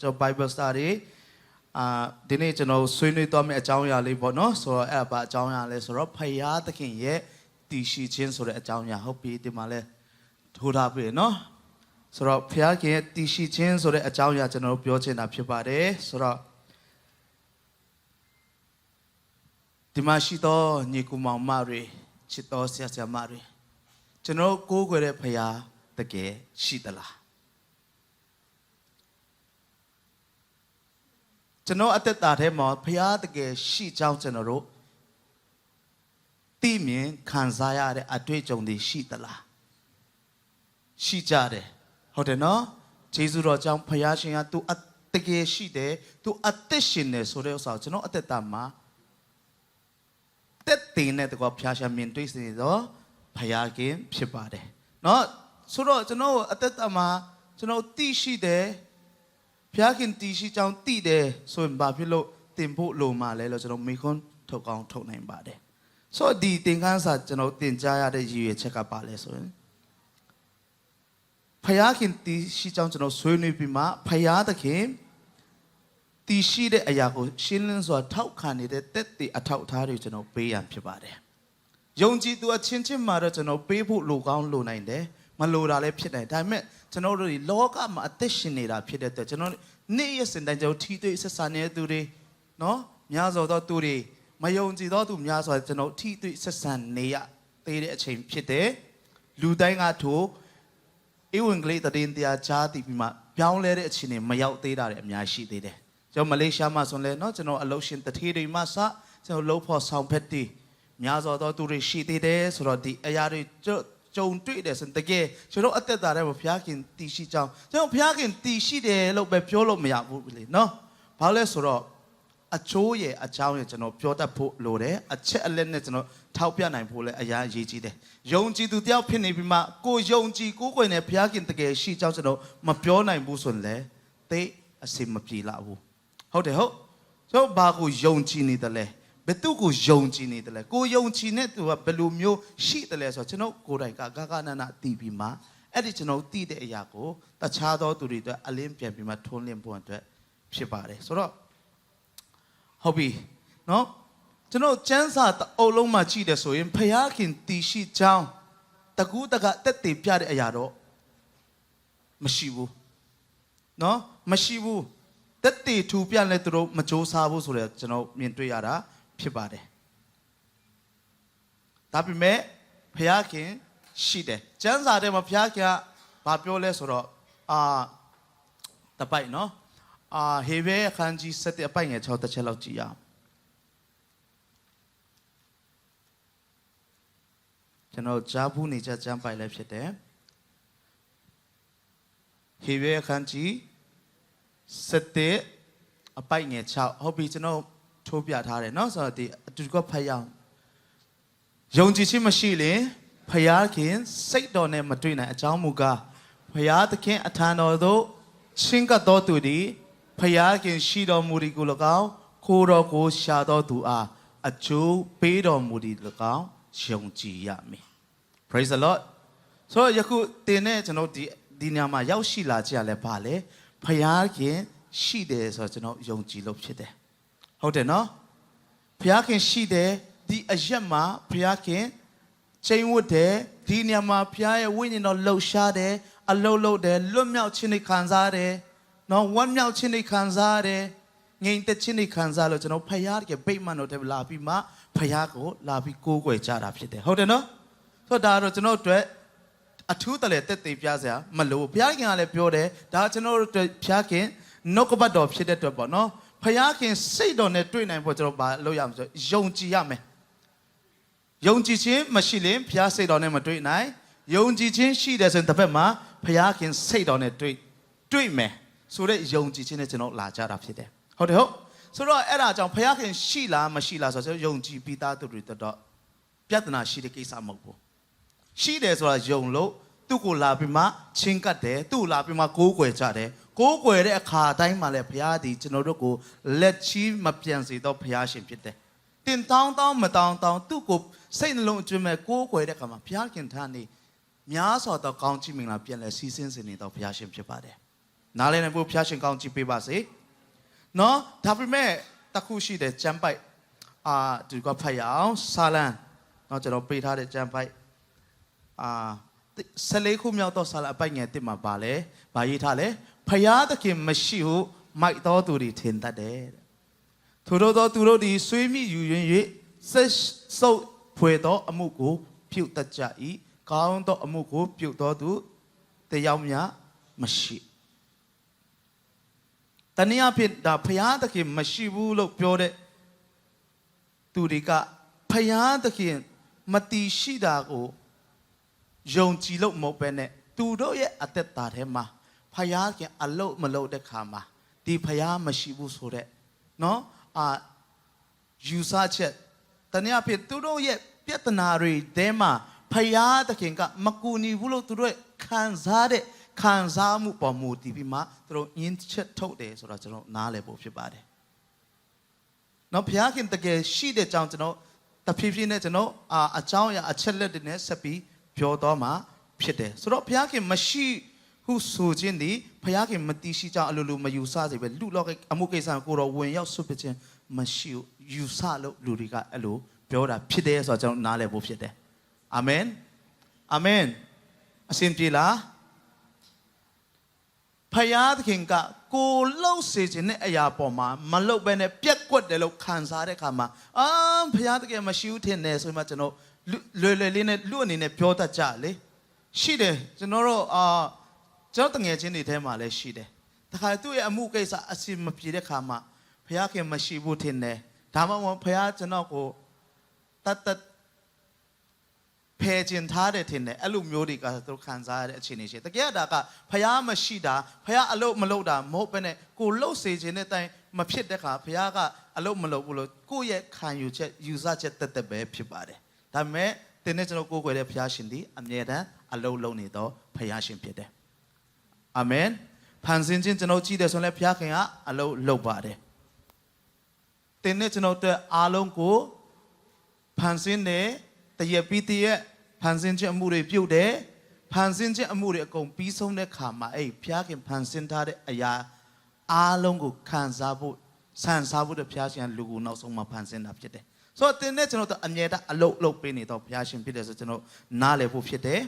ကျွန်တော် Bible study အာဒီနေ့ကျွန်တော်ဆွေးနွေးသွားမယ့်အကြောင်းအရာလေးပေါ့နော်ဆိုတော့အဲ့ဒါဘာအကြောင်းအရာလဲဆိုတော့ဖယားသခင်ရဲ့တည်ရှိခြင်းဆိုတဲ့အကြောင်းအရာဟုတ်ပြီဒီမှာလဲထိုးထားပြီနော်ဆိုတော့ဖယားခင်ရဲ့တည်ရှိခြင်းဆိုတဲ့အကြောင်းအရာကျွန်တော်တို့ပြောချင်တာဖြစ်ပါတယ်ဆိုတော့ဒီမှာရှိသောညီကူမောင်မတွေချစ်တော်ဆရာဆရာမတွေကျွန်တော်တို့ကိုးကွယ်တဲ့ဖယားတကယ်ရှိသလား ကျွန်တော်အသက်တာထဲမှာဘုရားတကယ်ရှိကြောင်းကျွန်တော်တို့သိမြင်ခံစားရတဲ့အတွေ့အကြုံတွေရှိသလားရှိကြတယ်ဟုတ်တယ်နော်ဂျေဇုတော်ကြောင့်ဘုရားရှင်ကသူအတကယ်ရှိတယ်သူအသက်ရှင်တယ်ဆိုတဲ့ဥစ္စာကိုကျွန်တော်အသက်တာမှာတက်တင်တဲ့တကွာဘုရားရှင်မြင်တွေ့စေတော့ဘုရားခင်ဖြစ်ပါတယ်နော်ဆိုတော့ကျွန်တော်အသက်တာမှာကျွန်တော်သိရှိတယ် ဖျားခင်တီရှိကြောင်းတည်တယ်ဆိုရင်ဘာဖြစ်လို့တင်ဖို့လိုမှလဲလို့ကျွန်တော်မိခွန်းထုတ်ကောင်းထုတ်နိုင်ပါတယ်ဆိုတော့ဒီသင်ခန်းစာကျွန်တော်တင်ကြားရတဲ့ရည်ရွယ်ချက်ကပါလဲဆိုရင်ဖျားခင်တီရှိကြောင်းကျွန်တော်ဆွေးနွေးပြီးမှဖျားသခင်တီရှိတဲ့အရာကိုရှင်းလင်းစွာထောက်ခံနေတဲ့တက်တည်အထောက်အထားတွေကျွန်တော်ပေးရန်ဖြစ်ပါတယ်ယုံကြည်သူအချင်းချင်းမှာတော့ကျွန်တော်ပေးဖို့လိုကောင်းလိုနိုင်တယ်မလိုတာလည်းဖြစ်နိုင်တယ်ဒါပေမဲ့ ကျွန်တော်တို့ဒီလောကမှာအသက်ရှင်နေတာဖြစ်တဲ့အတွက်ကျွန်တော်နေ့ရက်စဉ်တိုင်းကျွန်တော်ထီးသွေးဆက်ဆံနေတဲ့သူတွေနော်များစွာသောသူတွေမယုံကြည်သောသူများစွာကျွန်တော်ထီးသွေးဆက်ဆံနေရသေးတဲ့အချိန်ဖြစ်တယ်လူတိုင်းကထိုဧဝံဂေလိသတင်းတရားကြားသိပြီးမှပြောင်းလဲတဲ့အချိန်တွေမရောက်သေးတာတွေအများရှိသေးတယ်ကျွန်တော်မလေးရှားမှာဆိုရင်လည်းနော်ကျွန်တော်အလုပ်ရှင်တထေးတွေမှစကျွန်တော်လုံးဖို့ဆောင်ဖက်တီများစွာသောသူတွေရှိသေးတယ်ဆိုတော့ဒီအရာတွေကျွန်တော် ကြုံတွေ့တယ်ဆိုရင်တကယ်ကျွန်တော်အသက်တာထဲမှာဘုရားခင်တည်ရှိကြောင်းကျွန်တော်ဘုရားခင်တည်ရှိတယ်လို့ပဲပြောလို့မရဘူးလေနော်ဘာလဲဆိုတော့အချိုးရဲ့အကြောင်းရဲ့ကျွန်တော်ပြောတတ်ဖို့လိုတယ်အချက်အလက်နဲ့ကျွန်တော်ထောက်ပြနိုင်ဖို့လည်းအရာအရေးကြီးတယ်ယုံကြည်သူတယောက်ဖြစ်နေပြီးမှကိုယုံကြည်ကိုယ်ကိုယ်နဲ့ဘုရားခင်တကယ်ရှိကြောင်းကျွန်တော်မပြောနိုင်ဘူးဆိုရင်လည်းသိအစင်မပြေလာဘူးဟုတ်တယ်ဟုတ်ကျွန်တော်ဘာကိုယုံကြည်နေတယ်လဲ ဘယ်သူကိုယုံကြည်နေတယ်လဲကိုယုံကြည်နေသူကဘယ်လိုမျိုးရှိတယ်လဲဆိုတော့ကျွန်တော်ကိုယ်တိုင်ကဂဂနနာတီးပြီးမှအဲ့ဒီကျွန်တော်တီးတဲ့အရာကိုတခြားသောသူတွေအတွက်အလင်းပြန်ပြီးမှထွန်းလင်းဖို့အတွက်ဖြစ်ပါတယ်ဆိုတော့ဟုတ်ပြီနော်ကျွန်တော်ကျန်းစာတအုပ်လုံးမှာကြည့်တယ်ဆိုရင်ဖယားခင်တီရှိချောင်းတကူးတကတက်တည်ပြတဲ့အရာတော့မရှိဘူးနော်မရှိဘူးတက်တည်ထူပြလဲသူတို့မစ조사ဘူးဆိုတော့ကျွန်တော်မြင်တွေ့ရတာ ဖြစ်ပါတယ်ဒါပေမဲ့ဖယားခင်ရှိတယ်ကျမ်းစာထဲမှာဖယားခင်ကဘာပြောလဲဆိုတော့အာတပိုက်နော်အာဟေဘဲအခန်းကြီး7အပိုက်ငယ်6တစ်ချက်လောက်ကြည့်ရအောင်ကျွန်တော်ဂျာဘူးနေကြကျမ်းပိုက်လည်းဖြစ်တယ်ဟေဘဲအခန်းကြီး7အပိုက်ငယ်6ဟုတ်ပြီကျွန်တော် ထိုးပြထားတယ်เนาะဆိုတော့ဒီအတူတူကဖတ်ရအောင်ယုံကြည်ခြင်းမရှိရင်ဖယားခင်စိတ်တော်နဲ့မတွေ့နိုင်အကြောင်းမူကားဖယားသခင်အထံတော်သို့ချင်းကပ်တော်သူသည်ဖယားခင်ရှိတော်မူသည်ကို၎င်းခိုးတော်ကိုရှာတော်သူအားအကျိုးပေးတော်မူသည်၎င်းယုံကြည်ရမည် praise the lord ဆိုတော့ယခုတင်တဲ့ကျွန်တော်ဒီဒီညမှာရောက်ရှိလာကြရလဲပါလေဖယားခင်ရှိတယ်ဆိုတော့ကျွန်တော်ယုံကြည်လို့ဖြစ်တယ် ဟုတ်တယ်နော်ဖယားခင်ရှိတယ်ဒီအရက်မှာဖယားခင်ချိန်ဝတ်တယ်ဒီညမှာဖယားရဲ့ဝိညာဉ်တော်လှုပ်ရှားတယ်အလုတ်လုတ်တယ်လွတ်မြောက်ခြင်းတွေခံစားတယ်နော်ဝမ်းမြောက်ခြင်းတွေခံစားတယ်ငြိမ်သက်ခြင်းတွေခံစားလို့ကျွန်တော်ဖယားကဗိတ်မှန်တော်တဲ့လာပြီးမှဖယားကိုလာပြီးကိုးကွယ်ကြတာဖြစ်တယ်ဟုတ်တယ်နော်ဆိုတော့ဒါကတော့ကျွန်တော်တို့အတွက်အထူးတလည်းတက်သေးပြစရာမလိုဘုရားခင်ကလည်းပြောတယ်ဒါကျွန်တော်တို့အတွက်ဘုရားခင်နှုတ်ကပတ်တော်ဖြစ်တဲ့အတွက်ပေါ့နော် ဘုရားခင်စိတ်တော်နဲ့တွေ့နိုင်ဖို့ကျွန်တော်ဘာလုပ်ရမလဲဆိုယုံကြည်ရမယ်ယုံကြည်ခြင်းမရှိရင်ဘုရားစိတ်တော်နဲ့မတွေ့နိုင်ယုံကြည်ခြင်းရှိတယ်ဆိုရင်တစ်ဖက်မှာဘုရားခင်စိတ်တော်နဲ့တွေ့တွေ့မယ်ဆိုတဲ့ယုံကြည်ခြင်းနဲ့ကျွန်တော်လာကြတာဖြစ်တယ်ဟုတ်တယ်ဟုတ်ဆိုတော့အဲ့ဒါကြောင့်ဘုရားခင်ရှိလားမရှိလားဆိုတော့ကျွန်တော်ယုံကြည်ပြီးသားသူတွေတော့ပြဿနာရှိတဲ့ကိစ္စမဟုတ်ဘူးရှိတယ်ဆိုတာယုံလို့သူ့ကိုလာပြီးမှချင်းကပ်တယ်သူ့ကိုလာပြီးမှကိုးကွယ်ကြတယ်ကိုးကွယ်တဲ့အခါတိုင်းမှာလည်းဘုရားသည်ကျွန်တော်တို့ကိုလက်ချီးမပြန်စေတော့ဘုရားရှင်ဖြစ်တယ်တင်တောင်းတောင်းမတောင်းတောင်းသူ့ကိုစိတ်နှလုံးအတွင်းမဲ့ကိုးကွယ်တဲ့အခါမှာဘုရားခင်ထားနေများစွာသောကောင်းချီးမင်္ဂလာပြန်လဲစီးဆင်းစေနေတော့ဘုရားရှင်ဖြစ်ပါတယ်နားလည်နိုင်ဖို့ဖျားရှင်ကောင်းကြည့်ပေးပါစေနော်ဒါပေမဲ့တစ်ခုရှိတယ်ကြမ်းပိုက်အာဒီကဖတ်ရအောင်ဆာလန်နော်ကျွန်တော်ပေးထားတဲ့ကြမ်းပိုက်အာ14ခုမြောက်သောဆာလန်အပိုက်ငယ်တစ်မှာပါလဲဗာရေးထားလဲ ဖျားသခင်မရှိဟုမိုက်တော်သူတွေထင်တတ်တယ်တဲ့ထို့သောသောသူတို့သည်ဆွေးမိယူ၍ဆက်ဆုပ်ဖွယ်သောအမှုကိုပြုတ်တတ်ကြ၏ကောင်းသောအမှုကိုပြုတ်သောသူတယောက်မျှမရှိတနည်းအားဖြင့်ဒါဖျားသခင်မရှိဘူးလို့ပြောတဲ့သူတွေကဖျားသခင်မတီရှိတာကိုယုံကြည်လို့မဟုတ်ပဲနဲ့သူတို့ရဲ့အသက်တာထဲမှာ ဖျားသခင်အလုတ်မလုတ်တဲ့ခါမှာဒီဖျားမရှိဘူးဆိုတဲ့နော်အာယူဆချက်တနည်းအားဖြင့်သူတို့ရဲ့ပြဿနာတွေတဲမှာဖျားသခင်ကမကူညီဘူးလို့သူတို့ခံစားတဲ့ခံစားမှုပေါ်မူတည်ပြီးမှသူတို့ညင်းချက်ထုတ်တယ်ဆိုတော့ကျွန်တော်နားလည်ဖို့ဖြစ်ပါတယ်။နော်ဘုရားခင်တကယ်ရှိတဲ့ကြောင့်ကျွန်တော်တဖြည်းဖြည်းနဲ့ကျွန်တော်အာအကြောင်းအရာအချက်လက်တွေနဲ့ဆက်ပြီးပြောတော့မှာဖြစ်တယ်။ဆိုတော့ဘုရားခင်မရှိ ဟုဆိုခြင်းဒီဘုရားခင်မတိရှိကြောင်းအလိုလိုမယူဆစေပဲလူလောကအမှုကိစ္စကိုတော့ဝင်ရောက်ဆွတ်ပခြင်းမရှိဘူးယူဆလို့လူတွေကအဲ့လိုပြောတာဖြစ်တယ်ဆိုတော့ကျွန်တော်နားလည်ဖို့ဖြစ်တယ်။အာမင်။အာမင်။အရှင်ပြေလား။ဖယားသခင်ကကိုလှုပ်စေခြင်းနဲ့အရာပေါ်မှာမလှုပ်ပဲနဲ့ပြက်ကွက်တယ်လို့ခံစားတဲ့အခါမှာအာဖယားသခင်မရှိဘူးထင်တယ်ဆိုမှကျွန်တော်လွယ်လွယ်လေးနဲ့လူအနေနဲ့ပြောတတ်ကြလေရှိတယ်ကျွန်တော်တို့အာ ကျွန်တော်တငယ်ချင်းတွေထဲမှာလည်းရှိတယ်တခါသူ့ရဲ့အမှုကိစ္စအစီမပြေတဲ့ခါမှာဖယားခင်မရှိဘူးထင်တယ်ဒါမှမဟုတ်ဖယားကျွန်တော်ကိုတတ်တတ်ဖယ်ကျင်ထားတယ်ထင်တယ်အဲ့လိုမျိုးတွေကသူတို့ခံစားရတဲ့အခြေအနေရှိတယ်တကယ်ဒါကဖះမရှိတာဖះအလုတ်မလုတ်တာမဟုတ်ဘဲနဲ့ကိုလှုပ်စေခြင်းတဲ့အတိုင်းမဖြစ်တဲ့ခါဖះကအလုတ်မလုတ်ဘူးလို့ကိုယ့်ရဲ့ခံယူချက်ယူဆချက်တက်တက်ပဲဖြစ်ပါတယ်ဒါပေမဲ့တင်းနဲ့ကျွန်တော်ကိုယ်ွယ်တဲ့ဖះရှင်ဒီအမြဲတမ်းအလုတ်လုံးနေတော့ဖះရှင်ဖြစ်တယ် အာမင်ဖန်ဆင်းခြင်းကျွန်တော်ကြည့်တယ်ဆိုရင်လည်းဖះခင်ကအလုတ်လုတ်ပါတယ်တင်းနဲ့ကျွန်တော်တို့အားလုံးကိုဖန်ဆင်းတယ်တရက်ပြီးတရက်ဖန်ဆင်းခြင်းအမှုတွေပြုတ်တယ်ဖန်ဆင်းခြင်းအမှုတွေအကုန်ပြီးဆုံးတဲ့ခါမှာအဲ့ဖျားခင်ဖန်ဆင်းထားတဲ့အရာအားလုံးကိုခံစားဖို့ဆန်စားဖို့တဲ့ဖျားရှင်လူကိုနောက်ဆုံးမှဖန်ဆင်းတာဖြစ်တယ်ဆိုတော့တင်းနဲ့ကျွန်တော်တို့အမြဲတမ်းအလုတ်အလုတ်ပေးနေတော့ဖျားရှင်ဖြစ်တယ်ဆိုကျွန်တော်နားလည်ဖို့ဖြစ်တယ်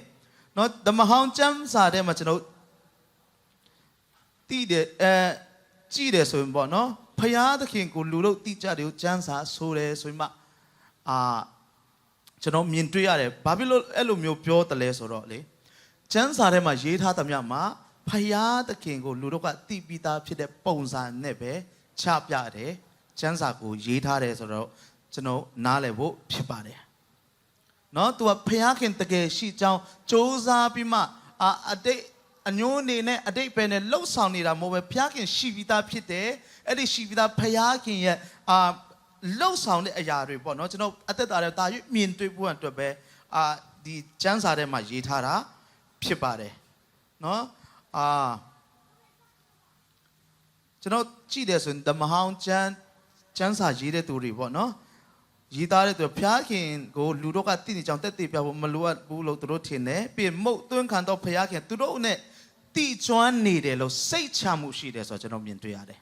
နော်ဓမ္မဟောင်းကျမ်းစာထဲမှာကျွန်တော် တည်တယ်အဲကြည့်တယ်ဆိုရင်ပေါ့နော်ဖျားသခင်ကိုလူလို့တိကြတယ်ကိုကျမ်းစာဆိုတယ်ဆိုရင်မှအာကျွန်တော်မြင်တွေ့ရတယ်ဘာဖြစ်လို့အဲ့လိုမျိုးပြောတယ်လဲဆိုတော့လေကျမ်းစာထဲမှာရေးထားသမျှမှာဖယားသခင်ကိုလူတို့ကတိပိသားဖြစ်တဲ့ပုံစံနဲ့ပဲချပြတယ်ကျမ်းစာကိုရေးထားတယ်ဆိုတော့ကျွန်တော်နားလည်ဖို့ဖြစ်ပါတယ်နော်သူကဖယားခင်တကယ်ရှိကြောင်းစ조사ပြီးမှအာအတိတ် အညိုးအနေနဲ့အတိတ်ပဲနဲ့လှုပ်ဆောင်နေတာမဟုတ်ပဲဖယားခင်ရှိပြီးသားဖြစ်တယ်အဲ့ဒီရှိပြီးသားဖယားခင်ရဲ့အာလှုပ်ဆောင်တဲ့အရာတွေပေါ့နော်ကျွန်တော်အသက်တာတဲ့တာရွမြင်တွေ့ဖို့အတွက်ပဲအာဒီကျမ်းစာထဲမှာရေးထားတာဖြစ်ပါတယ်နော်အာကျွန်တော်ကြည့်တယ်ဆိုရင်ဓမ္မဟောင်းကျမ်းကျမ်းစာရေးတဲ့သူတွေပေါ့နော်ရေးသားတဲ့သူဖျားခင်ကိုလူတို့ကတည်နေကြောင်တက်တည်ပြဖို့မလိုအပ်ဘူးလို့သူတို့ထင်တယ်ပြင်မုတ်သွင်းခံတော့ဖျားခင်သူတို့နဲ့ တိကျွမ်းနေတယ်လို့စိတ်ချမှုရှိတယ်ဆိုတော့ကျွန်တော်မြင်တွေ့ရတယ်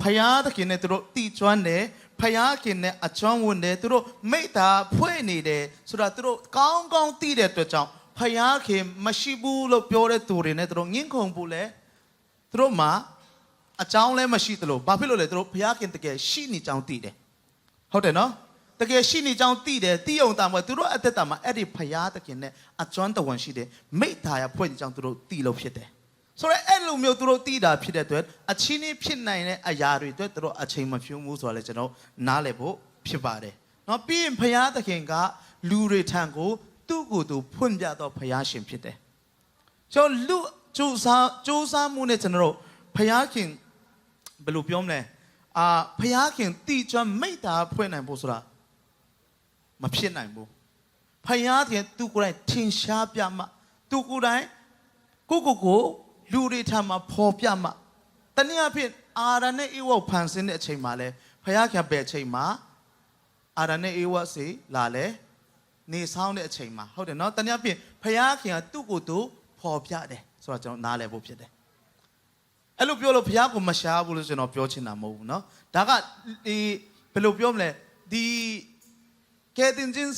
ဖယားသခင်နဲ့သူတို့တီကျွမ်းတယ်ဖယားခင်နဲ့အချွမ်းဝင်တယ်သူတို့မိတ္တာဖွဲ့နေတယ်ဆိုတော့သူတို့ကောင်းကောင်းသိတဲ့အတွက်ကြောင့်ဖယားခင်မရှိဘူးလို့ပြောတဲ့သူတွေနဲ့သူတို့ငင်းခုန်ဖို့လဲသူတို့မှာအကြောင်းလည်းမရှိသလိုဘာဖြစ်လို့လဲသူတို့ဖယားခင်တကယ်ရှိနေကြောင်းသိတယ်ဟုတ်တယ်နော် တကယ်ရှိနေကြောင်းသိတယ်သိအောင်တာမဟုတ်သူတို့အသက်တာမှာအဲ့ဒီဖယားသခင်နဲ့အကျွမ်းတဝန်ရှိတယ်မိတ္တာရဖွဲ့နေကြောင်းသူတို့သိလို့ဖြစ်တယ်ဆိုတော့အဲ့လိုမျိုးသူတို့သိတာဖြစ်တဲ့အတွက်အချင်းချင်းဖြစ်နိုင်တဲ့အရာတွေအတွက်သူတို့အချိန်မဖြုံးဘူးဆိုတော့လေကျွန်တော်နားလည်ဖို့ဖြစ်ပါတယ်။နော်ပြီးရင်ဘုရားသခင်ကလူတွေထံကိုသူ့ကိုယ်သူဖွင့်ပြတော့ဘုရားရှင်ဖြစ်တယ်။ကျွန်တော်လူစူးစမ်းစူးစမ်းမှုနဲ့ကျွန်တော်တို့ဘုရားခင်ဘယ်လိုပြောမလဲ။အာဘုရားခင်တိကျွမ်းမိတ္တာဖွင့်နိုင်ဖို့ဆိုတာ မဖြစ်နိုင်ဘူး။ဘုရားခင်သူကိုယ်တိုင်ထင်ရှားပြမှသူကိုယ်တိုင်ကိုကိုကိုလူတွေထံမှာပေါ်ပြမှတနည်းအားဖြင့်အာရနဲ့ဧဝဖန်ဆင်းတဲ့အချိန်မှာလဲဖယားခင်ပဲအချိန်မှာအာရနဲ့ဧဝစေလာလဲနေဆောင်တဲ့အချိန်မှာဟုတ်တယ်နော်တနည်းအားဖြင့်ဖယားခင်ကသူ့ကိုယ်သူပေါ်ပြတယ်ဆိုတော့ကျွန်တော်နားလည်ဖို့ဖြစ်တယ် အဲ့လိုပြောလို့ဘုရားကိုမရှားဘူးလို့ကျွန်တော်ပြောချင်တာမဟုတ်ဘူးเนาะဒါကဒီဘယ်လိုပြောမလဲဒီ ကဲတင်ချင်း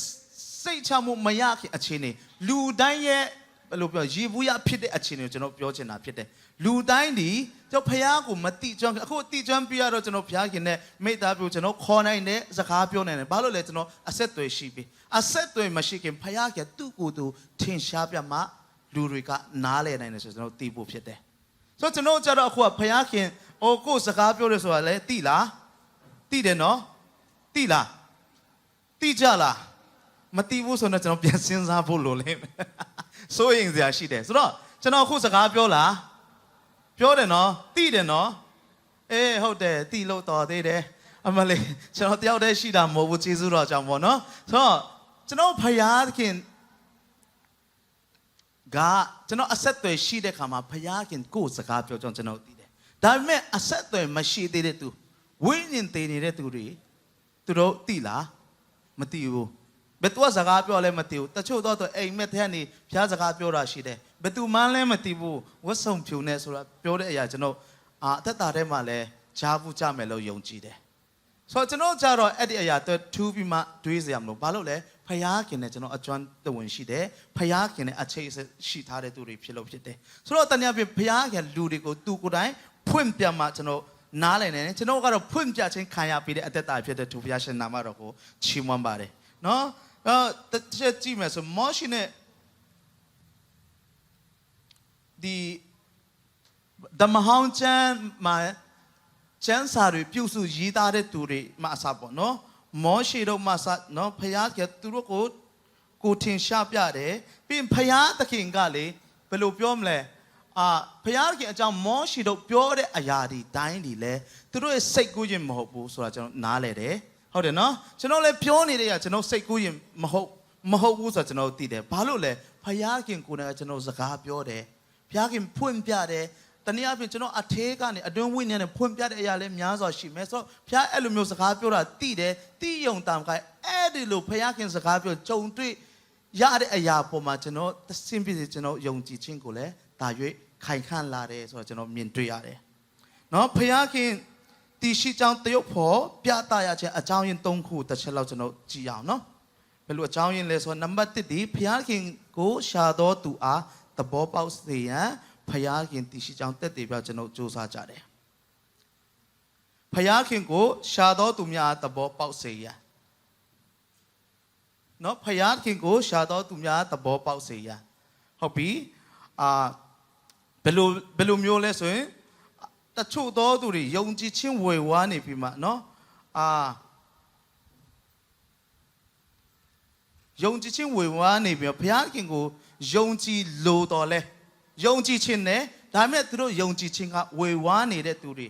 စိတ်ချမှုမရခင်အခြေအနေလူတိုင်းရဲ့ဘယ်လိုပြောရေဘူးရဖြစ်တဲ့အခြေအနေကိုကျွန်တော်ပြောချင်တာဖြစ်တယ်လူတိုင်းဒီကျွန်တော်ဘုရားကိုမတိကျွမ်းအခုအတိကျွမ်းပြရတော့ကျွန်တော်ဘုရားခင်နဲ့မိသားစုကျွန်တော်ခေါ်နိုင်တဲ့စကားပြောနိုင်တယ်ဘာလို့လဲကျွန်တော်အဆက်အသွယ်ရှိပြီအဆက်အသွယ်မရှိခင်ဘုရားကသူ့ကိုယ်သူထင်ရှားပြမှလူတွေကနားလည်နိုင်တယ်ဆိုကျွန်တော်သိဖို့ဖြစ်တယ်ဆိုတော့ကျွန်တော်ကြတော့အခုကဖယားခင်အိုကိုယ်စကားပြောရဲဆိုတာလဲတိလားတိတယ်နော်တိလား တိကြလားမတိဘူးဆိုတော့ကျွန်တော်ပြန်စဉ်းစားဖို့လိုလိမ့်မယ်စိုးရင်စရာရှိတယ်ဆိုတော့ကျွန်တော်အခုစကားပြောလားပြောတယ်နော်တိတယ်နော်အေးဟုတ်တယ်တိလို့တော်သေးတယ်အမလေးကျွန်တော်တယောက်တည်းရှိတာမဟုတ်ဘူးကျေးဇူးတော်ကြောင့်ပေါ့နော်ဆိုတော့ကျွန်တော်ဖယားခင်ကကျွန်တော်အဆက်အသွယ်ရှိတဲ့ခါမှာဘုရားခင်ကိုယ်စကားပြောကြောင်းကျွန်တော်သိတယ်။ဒါပေမဲ့အဆက်အသွယ်မရှိသေးတဲ့သူဝိညာဉ်တည်နေတဲ့သူတွေသူတို့သိလား မသိဘူး။ဘယ်သူကစကားပြောလဲမသိဘူး။တချို့တော့တော့အိမ်မက်တဲ့ကနေဘုရားစကားပြောတာရှိတယ်။ဘယ်သူမှလည်းမသိဘူး။ဝတ်စုံဖြူနေဆိုတာပြောတဲ့အရာကျွန်တော်အာအသက်တာထဲမှာလည်းကြားဘူးကြမယ်လို့ယုံကြည်တယ်။ဆိုတော့ကျွန်တော်ကြတော့အဲ့ဒီအရာတော့ထူးပြီးမှတွေးစရာမလိုဘာလို့လဲဖယားခင်နဲ့ကျွန်တော်အကျွမ်းတဝင်ရှိတယ်ဖယားခင်နဲ့အခြေအဆက်ရှိထားတဲ့သူတွေဖြစ်လို့ဖြစ်တယ်ဆိုတော့တနည်းအားဖြင့်ဖယားခင်လူတွေကိုသူကိုယ်တိုင်ဖွင့်ပြမှကျွန်တော် နားလည်နေတယ်ကျွန်တော်ကတော့ဖွင့်ပြခြင်းခံရပြီးတဲ့အသက်တာဖြစ်တဲ့သူဖယားရှင်နာမတော်ကိုချီးမွမ်းပါတယ်နော်အော်တစ်ချက်ကြည့်မယ်ဆိုမောရှိနဲ့ဒီဓမ္မဟောင်းကျမ်းမှာကျမ်းစာတွေပြုစုရေးသားတဲ့သူတွေမှအစပေါ့နော်မောရှေတို့မှစနော်ဖယားကသူတို့ကိုကိုထင်ရှားပြတယ်ပြီးရင်ဖယားသခင်ကလေဘယ်လိုပြောမလဲ အာဖယားသခင်အကြောင်းမောရှေတို့ပြောတဲ့အရာဒီတိုင်းဒီလဲသူတို့ရဲ့စိတ်ကူးခြင်းမဟုတ်ဘူးဆိုတာကျွန်တော်နားလဲတယ်ဟုတ်တယ်နော်ကျွန်တော်လည်းပြောနေတဲ့ကကျွန်တော်စိတ်ကူးခြင်းမဟုတ်မဟုတ်ဘူးဆိုတာကျွန်တော်သိတယ်ဘာလို့လဲဖယားခင်ကိုယ်နဲ့ကျွန်တော်စကားပြောတယ်ဖယားခင်ဖွင့်ပြတယ်တနည်းအားဖြင့်ကျွန်တော်အထဲကနေအတွင်းဝိညာဉ်နဲ့ဖွင့်ပြတဲ့အရာလည်းများစွာရှိမယ်ဆိုတော့ဘုရားအဲ့လိုမျိုးစကားပြောတာတိတယ်တိယုံတามခိုင်အဲ့ဒီလိုဘုရားခင်စကားပြောကြုံတွေ့ရတဲ့အရာပေါ်မှာကျွန်တော်သစင်ပြည့်ကျွန်တော်ယုံကြည်ခြင်းကိုလည်းဒါ၍ ခိုင်ခန့်လာတယ်ဆိုတော့ကျွန်တော်မြင်တွေ့ရတယ်။နော်ဘုရားခင်တီရှိကြောင်းတရုတ်ဖို့ပြသရခြင်းအကြောင်းရင်း၃ခုတစ်ချက်လောက်ကျွန်တော်ကြည့်အောင်နော်။ဘယ်လိုအကြောင်းရင်းလဲဆိုတော့နံပါတ်1ဒီဘုရားခင်ကိုရှာတော်သူအားသဘောပေါက်စေရန်ဖယားခင်တည်ရှိကြောင်းတက်တည်ပြကျွန်တော်စူးစမ်းကြတယ်။ဖယားခင်ကိုရှာတော်သူများသဘောပေါက်စေရန်နော်ဖယားခင်ကိုရှာတော်သူများသဘောပေါက်စေရန်ဟုတ်ပြီအာ ဘယ်လိုဘယ်လိုမျိုးလဲဆိုရင်တချို့သောသူတွေယုံကြည်ခြင်းဝေဝါးနေပြီမှာနော်အာယုံကြည်ခြင်းဝေဝါးနေပြီဘုရားခင်ကိုယုံကြည်လို့တော်လဲယုံကြည်ခြင်းနဲ့ဒါပေမဲ့သူတို့ယုံကြည်ခြင်းကဝေဝါးနေတဲ့သူတွေ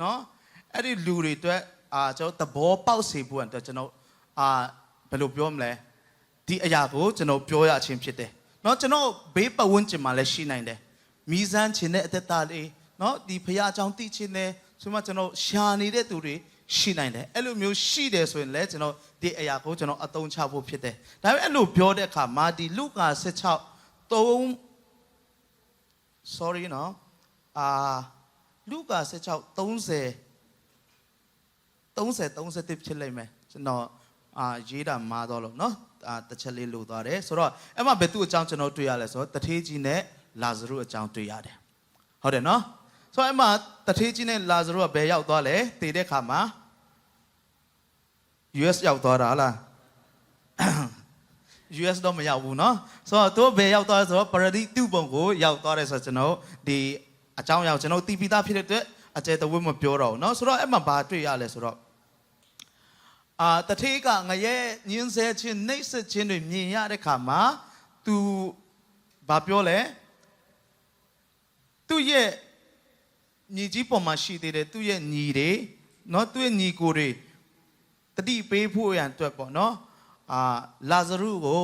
နော်အဲ့ဒီလူတွေအတွက်အာကျွန်တော်သဘောပေါက်စေဖို့အတွက်ကျွန်တော်အာဘယ်လိုပြောမလဲဒီအရာကိုကျွန်တော်ပြောရခြင်းဖြစ်တယ်နော်ကျွန်တော်ဘေးပတ်ဝန်းကျင်မှာလည်းရှိနိုင်တယ် မိစမ်းခြင်းနဲ့အသက်တာလေးနော်ဒီဖရာအကြောင်းသိခြင်းနဲ့ဆိုမှကျွန်တော်ရှာနေတဲ့သူတွေရှိနိုင်တယ်အဲ့လိုမျိုးရှိတယ်ဆိုရင်လည်းကျွန်တော်ဒီအရာကိုကျွန်တော်အသုံးချဖို့ဖြစ်တယ်ဒါပေမဲ့အဲ့လိုပြောတဲ့အခါမှာဒီလူကာ16 3 sorry နော်အာလူကာ16 30 30 31ဖြစ်လိမ့်မယ်ကျွန်တော်အာရေးတာမှားတော့လို့နော်အာတစ်ချက်လေးလိုသွားတယ်ဆိုတော့အဲ့မှာဘယ်သူအကြောင်းကျွန်တော်တွေ့ရလဲဆိုတော့တထေးကြီးနဲ့ လာဇရုအကြောင်းတွေ့ရတယ်ဟုတ်တယ်နော်ဆိုတော့အဲ့မှာတထေးကြီးနဲ့လာဇရုကဘယ်ရောက်သွားလဲတည်တဲ့ခါမှာ US ရောက်သွားတာလား US တော့မရောက်ဘူးเนาะဆိုတော့သူဘယ်ရောက်သွားလဲဆိုတော့ Paradise တူပုံကိုရောက်သွားတယ်ဆိုတော့ကျွန်တော်ဒီအကြောင်းအရာကိုကျွန်တော်တီးပြီးသားဖြစ်တဲ့အတွက်အကျယ်တဝတ်မပြောတော့ဘူးเนาะဆိုတော့အဲ့မှာဘာတွေ့ရလဲဆိုတော့အာတထေးကငရဲညင်းဆဲခြင်းနှိပ်စက်ခြင်းတွေမြင်ရတဲ့ခါမှာ तू ဘာပြောလဲ သူ့ရဲ့ညီကြီးပေါ်မှာရှိသေးတယ်သူ့ရဲ့ညီတွေเนาะသူ့ရဲ့ညီကိုတွေတတိပေးဖို့ရန်အတွက်ပေါ့เนาะအာလာဇရုကို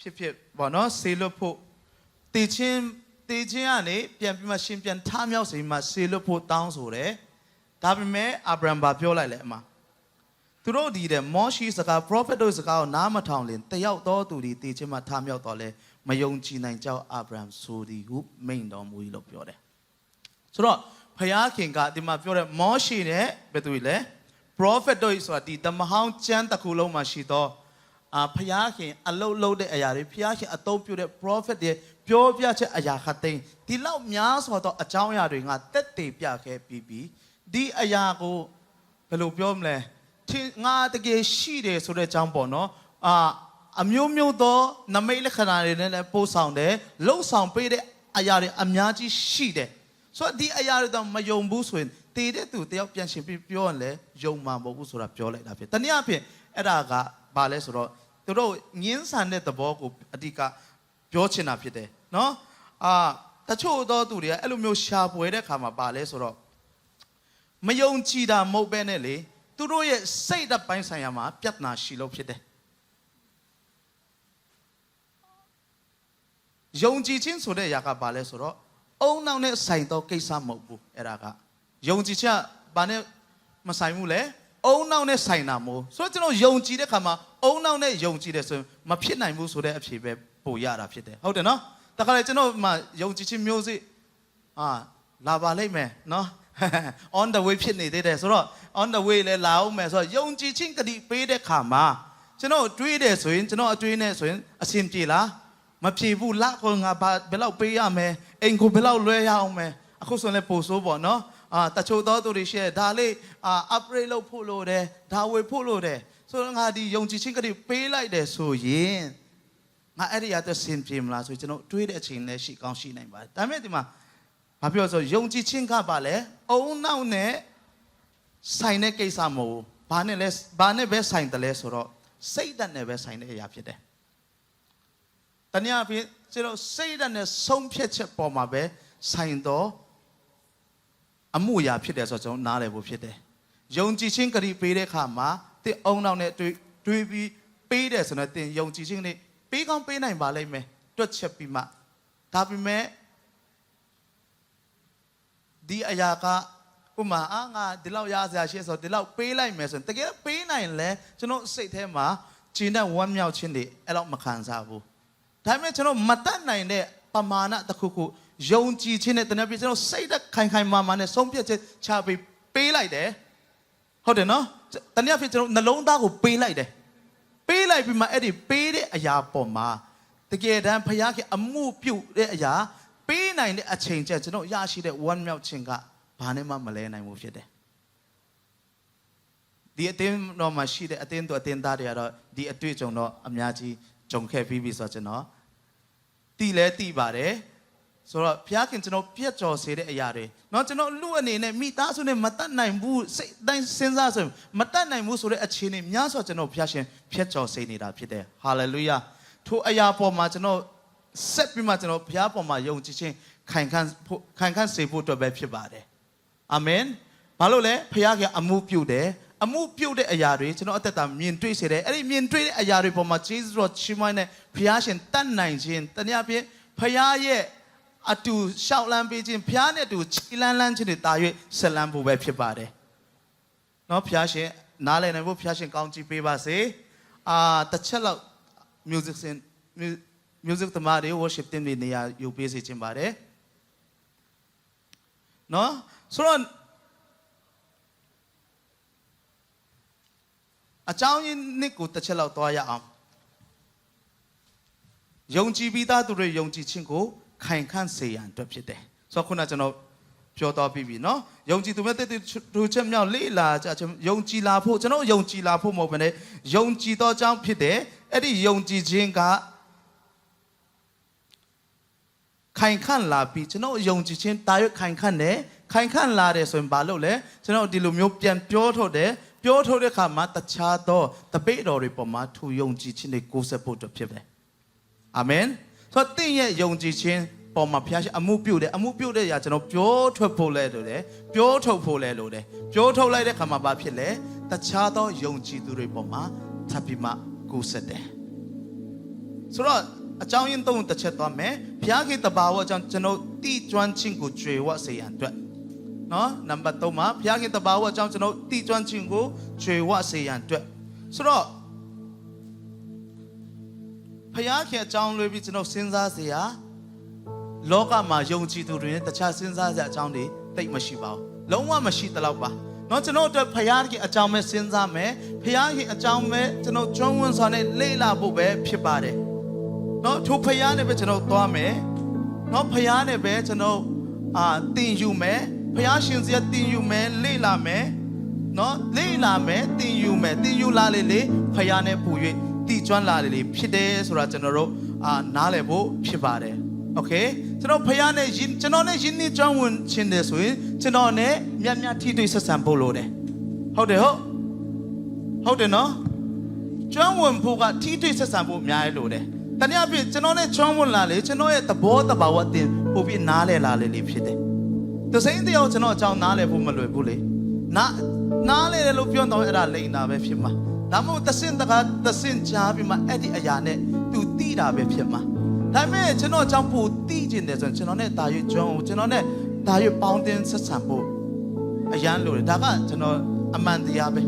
ဖြစ်ဖြစ်ပေါ့เนาะဆေလွတ်ဖို့တည်ချင်းတည်ချင်းကနေပြန်ပြီးမှရှင်ပြန်ထမြောက်စေမှဆေလွတ်ဖို့တောင်းဆိုတယ်ဒါပေမဲ့အာဗြဟံဘာပြောလိုက်လဲအမသူတို့ဒီတဲ့မောရှိစကား prophet တို့စကားကိုနားမထောင်လင်တယောက်တော်သူဒီတည်ချင်းမှထမြောက်တော်လဲ မယုံကြည်နိုင်ကြောက်အာဗြဟံဆိုသည်ဟုမိန့်တော်မူ၏လို့ပြောတယ်ဆိုတော့ဖယားခင်ကဒီမှာပြောတဲ့မောရှိနဲ့ဘယ်သူလဲ prophet တို့ဆိုတာဒီတမဟောင်းကျမ်းတစ်ခုလုံးမှာရှိတော့အာဖယားခင်အလုတ်လုတ်တဲ့အရာတွေဖယားခင်အသုံးပြုတဲ့ prophet တွေပြောပြချက်အရာခတ်သိမ်းဒီလောက်များစွာသောအကြောင်းအရာတွေငါတက်တည်ပြခဲ့ပြီးပြီဒီအရာကိုဘယ်လိုပြောမလဲထင်ငါတကယ်ရှိတယ်ဆိုတဲ့အကြောင်းပေါ့နော်အာ အမျိုးမျိုးသောနမိတ်လက္ခဏာတွေနဲ့လည်းပို့ဆောင်တယ်လှုပ်ဆောင်ပေးတဲ့အရာတွေအများကြီးရှိတယ်ဆိုတော့ဒီအရာတွေတော့မယုံဘူးဆိုရင်တည်တဲ့သူတယောက်ပြန်ရှင်ပြီးပြောရင်လည်းယုံမှာမဟုတ်ဘူးဆိုတာပြောလိုက်တာဖြစ်။တနည်းအားဖြင့်အဲ့ဒါကဘာလဲဆိုတော့သူတို့ငင်းဆန်တဲ့သဘောကိုအဓိကပြောချင်တာဖြစ်တယ်နော်။အာတချို့သောသူတွေကအဲ့လိုမျိုးရှာဖွေတဲ့ခါမှာဘာလဲဆိုတော့မယုံကြည်တာမဟုတ်ပဲနဲ့လေသူတို့ရဲ့စိတ်တစ်ပိုင်းဆိုင်ရာမှာပြဿနာရှိလို့ဖြစ်တယ်။ ယုံကြည်ခြင်းဆိုတဲ့အရာကဘာလဲဆိုတော့အုံနောက်နဲ့ဆိုင်တော့ကိစ္စမဟုတ်ဘူးအဲ့ဒါကယုံကြည်ချက်ဘာနဲ့မဆိုင်ဘူးလေအုံနောက်နဲ့ဆိုင်တာမို့ဆိုတော့ကျွန်တော်ယုံကြည်တဲ့ခါမှာအုံနောက်နဲ့ယုံကြည်တယ်ဆိုရင်မဖြစ်နိုင်ဘူးဆိုတဲ့အဖြေပဲပို့ရတာဖြစ်တယ်ဟုတ်တယ်နော်တခါလေကျွန်တော်မှယုံကြည်ခြင်းမျိုးစိအာလာပါလိမ့်မယ်နော် on the way ဖြစ်နေသေးတယ်ဆိုတော့ on the way လဲလာအောင်မယ်ဆိုတော့ယုံကြည်ခြင်းကတိပေးတဲ့ခါမှာကျွန်တော်တွေးတယ်ဆိုရင်ကျွန်တော်အတွေးနဲ့ဆိုရင်အဆင်ပြေလား မဖြေဘူးလက်ကိုငါဘာဘယ်လောက်ပေးရမယ်အိမ်ကိုဘယ်လောက်လွှဲရအောင်မယ်အခုဆိုရင်လည်းပို့ဆိုးပေါ့နော်အာတချို့သောသူတွေရှိတယ်ဒါလေးအာ upgrade လုပ်ဖို့လို့တယ်ဒါဝယ်ဖို့လို့တယ်ဆိုတော့ငါဒီယုံကြည်ခြင်းကလေးပေးလိုက်တယ်ဆိုရင်ငါအဲ့ဒီရတဲ့စင်ပြေမလားဆိုကျွန်တော်တွေးတဲ့အချိန်လည်းရှိကောင်းရှိနိုင်ပါတယ်ဒါပေမဲ့ဒီမှာဘာပြောဆိုယုံကြည်ခြင်းကပါလဲအုံနောက်နဲ့ဆိုင်တဲ့ကိစ္စမဟုတ်ဘူးဘာနဲ့လဲဘာနဲ့ပဲဆိုင်တယ်လဲဆိုတော့စိတ်ဓာတ်နဲ့ပဲဆိုင်တဲ့အရာဖြစ်တယ် တနည်းအားဖြင့်ကျွန်တော်စိတ်ဓာတ်နဲ့ဆုံးဖြတ်ချက်ပေါ်မှာပဲဆိုင်တော့အမှုရာဖြစ်တယ်ဆိုတော့ကျွန်တော်နားလည်ဖို့ဖြစ်တယ်။ယုံကြည်ခြင်းကတိပေးတဲ့အခါမှာတင်အုံနောက်နဲ့တွေးတွေးပြီးပေးတယ်ဆိုတော့တင်ယုံကြည်ခြင်းနဲ့ပေးကောင်းပေးနိုင်ပါလိမ့်မယ်။တွက်ချက်ပြီးမှဒါပေမဲ့ဒီအရာကဥမာအာငါဒီလောက်ရစရာရှိဆိုတော့ဒီလောက်ပေးလိုက်မယ်ဆိုရင်တကယ်ပေးနိုင်လဲကျွန်တော်စိတ်ထဲမှာကျဉ်းတဲ့ဝမ်းမြောက်ခြင်းတွေအဲ့လောက်မခံစားဘူး ဒါပေမဲ့ကျွန်တော်မတတ်နိုင်တဲ့ပမာဏတစ်ခုခုယုံကြည်ခြင်းနဲ့တနည်းပြကျွန်တော်စိတ်သက်ခိုင်ခိုင်မာမာနဲ့ဆုံးဖြတ်ချက်ချပြီးပေးလိုက်တယ်ဟုတ်တယ်နော်တနည်းပြကျွန်တော်နှလုံးသားကိုပေးလိုက်တယ်ပေးလိုက်ပြီးမှအဲ့ဒီပေးတဲ့အရာပေါ်မှာတကယ်တမ်းဖခင်ကအမှုပြုတ်တဲ့အရာပေးနိုင်တဲ့အချိန်ကျကျွန်တော်ရရှိတဲ့ဝမ်းမြောက်ခြင်းကဘာနဲ့မှမလဲနိုင်ဘူးဖြစ်တယ်ဒီအတင်းတော့မှရှိတဲ့အတင်းတို့အတင်းသားတွေကတော့ဒီအတွေ့အကြုံတော့အများကြီးကြုံခဲ့ပြီးပြီဆိုတော့ကျွန်တော် တီလဲတီပါတယ်ဆိုတော့ဘုရားခင်ကျွန်တော်ပြက်ကြော်စေတဲ့အရာတွေเนาะကျွန်တော်လူအနေနဲ့မိသားစုနဲ့မတတ်နိုင်ဘူးစိတ်တိုင်းစဉ်းစားဆိုရင်မတတ်နိုင်ဘူးဆိုတဲ့အခြေအနေများစွာကျွန်တော်ဘုရားရှင်ပြက်ကြော်စေနေတာဖြစ်တယ်ဟာလေလုယာထိုအရာပေါ်မှာကျွန်တော်ဆက်ပြီးမှကျွန်တော်ဘုရားပေါ်မှာယုံကြည်ခြင်းခိုင်ခန့်ဖို့ခိုင်ခန့်စေဖို့အတွက်ပဲဖြစ်ပါတယ် အာမင်ဘာလို့လဲဖခင်ကအမှုပြုတ်တယ် အမှုပြုတ်တဲ့အရာတွေကျွန်တော်အသက်တာမြင်တွေ့စေတယ်အဲ့ဒီမြင်တွေ့တဲ့အရာတွေပေါ်မှာဂျေဇုတော်ချီးမွမ်းတဲ့ဖခင်ရှင်တတ်နိုင်ခြင်းတနည်းအားဖြင့်ဖခင်ရဲ့အတူရှောက်လန်းပေးခြင်းဖခင်နဲ့အတူချီလန်းလန်းခြင်းတွေတာ၍ဆက်လန်းဖို့ပဲဖြစ်ပါတယ်နော်ဖခင်ရှင်နားလည်နိုင်ဖို့ဖခင်ရှင်ကောင်းချီးပေးပါစေအာတစ်ချက်လောက် music စင် music သမားတွေ worship team တွေနေရာယူပေးစေခြင်းပါတယ်နော်ဆိုတော့ အကြောင်းရင်းနှစ်ကိုတစ်ချက်လောက်သွားရအောင်ယုံကြည်ပြီးသားသူတွေယုံကြည်ခြင်းကိုခိုင်ခန့်စေရန်အတွက်ဖြစ်တယ်ဆိုတော့ခုနကကျွန်တော်ပြောတော့ပြီးပြီနော်ယုံကြည်သူမဲ့တဲ့သူချက်မြောက်လေးလာကြကျွန်ယုံကြည်လာဖို့ကျွန်တော်ယုံကြည်လာဖို့မဟုတ်ဘဲနဲ့ယုံကြည်သောအကြောင်းဖြစ်တယ်အဲ့ဒီယုံကြည်ခြင်းကခိုင်ခန့်လာပြီးကျွန်တော်ယုံကြည်ခြင်းတာရွတ်ခိုင်ခန့်တယ်ခိုင်ခန့်လာတယ်ဆိုရင်ဘာလို့လဲကျွန်တော်ဒီလိုမျိုးပြန်ပြောထုတ်တယ် ပြောထုတ်တဲ့အခါမှာတခြားသောတပိတ်တော်တွေပေါ်မှာထူယုံကြည်ခြင်းတွေကိုယ်ဆက်ဖို့အတွက်ဖြစ်တယ်အာမင်ဆိုတော့တင့်ရဲ့ယုံကြည်ခြင်းပေါ်မှာဘုရားရှင်အမှုပြုတ်တယ်အမှုပြုတ်တဲ့အရာကျွန်တော်ပြောထွက်ဖို့လဲလို့တယ်ပြောထုတ်ဖို့လဲလို့တယ်ပြောထုတ်လိုက်တဲ့အခါမှာဘာဖြစ်လဲတခြားသောယုံကြည်သူတွေပေါ်မှာထပ်ပြီးမှကိုယ်ဆက်တယ်ဆိုတော့အကြောင်းရင်းသုံးတစ်ချက်သွားမယ်ဘုရားခင်တဘာဝအကြောင်းကျွန်တော်တိကျွမ်းခြင်းကိုကြွေဝစေရန်အတွက် နော်နံပါတ်3မှာဘုရားခင်တဘာဝအကြောင်းကျွန်တော်တိကျွမ်းခြင်းကိုကြွေဝစေရန်အတွက်ဆိုတော့ဘုရားခင်အကြောင်းလွှဲပြီးကျွန်တော်စဉ်းစားเสียလောကမှာယုံကြည်သူတွေနဲ့တခြားစဉ်းစားစရာအကြောင်းတွေ တိတ်မရှိပါဘူးလုံးဝမရှိတလောက်ပါเนาะကျွန်တော်တို့ဖယားခင်အကြောင်းပဲစဉ်းစားမယ်ဖယားခင်အကြောင်းပဲကျွန်တော်ကျွမ်းဝင်စွာနဲ့လေ့လာဖို့ပဲဖြစ်ပါတယ်เนาะထိုဖယားနဲ့ပဲကျွန်တော်သွားမယ်เนาะဖယားနဲ့ပဲကျွန်တော်အာတင်ယူမယ် ဖယားရှင်စီကတင်ယူမယ်လေ့လာမယ်เนาะလေ့လာမယ်တင်ယူမယ်တင်ယူလာလေလေဖယားနဲ့ပူ၍တည်ကျွမ်းလာလေလေဖြစ်တယ်ဆိုတာကျွန်တော်တို့အာနားလည်ဖို့ဖြစ်ပါတယ် โอเคကျွန်တော်ဖះနဲ့ယဉ်ကျွန်တော်နဲ့ယဉ်နေကြောင်းဝင်ခြင်းတယ်ဆိုရင်ကျွန်တော်နဲ့မြတ်မြတ်ထိတွေ့ဆက်ဆံဖို့လိုတယ်ဟုတ်တယ်ဟုတ်ဟုတ်တယ်နော်ကျွမ်းဝင်ဖို့ကထိတွေ့ဆက်ဆံဖို့အများကြီးလိုတယ်တနည်းအားဖြင့်ကျွန်တော်နဲ့ကျွမ်းဝင်လာလေကျွန်တော်ရဲ့သဘောတဘာဝအတင်ပို့ပြီးနားလဲလာလေလေဖြစ်တယ် တစိမ့်တယောက်ကျွန်တော်အကြောင်းနားလဲဖို့မလွယ်ဘူးလေနားနားလဲတယ်လို့ပြောတော့အဲ့ဒါလိန်တာပဲဖြစ်မှာဒါမှမဟုတ်တဆင့်တကားတဆင့်ချားပြီးမှအဲ့ဒီအရာနဲ့သူတိတာပဲဖြစ်မှာဒါပေမဲ့ကျွန်တော်အကြောင်းပိုသိကျင်တယ်ဆိုရင်ကျွန်တော်နဲ့တာရွကျွမ်းအောင်ကျွန်တော်နဲ့တာရွပေါင်းတင်ဆက်ဆံဖို့အရန်လိုတယ်ဒါကကျွန်တော်အမှန်တရားပဲ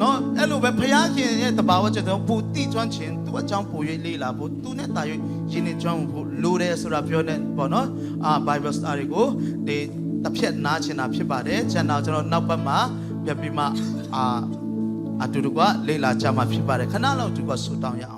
နော်အဲ့လိုပဲဖယားခင်ရဲ့တဘာဝကျွန်တော်ပိုသိကျွမ်းခြင်းသူ့အကြောင်းပို၍လေးလာဖို့သူနဲ့တာရွရင်းနေကျွမ်းဖို့လိုတယ်ဆိုတာပြောနေပေါ့နော်အာ Bible study ကိုဒီတစ်ဖြက်နားချင်တာဖြစ်ပါတယ်ကျန်တော့ကျွန်တော်နောက်ဘက်မှာပြပြီးမှအာအတူတူကလေ့လာကြမှာဖြစ်ပါတယ်ခဏလောက်သူကဆူတောင်းရအောင်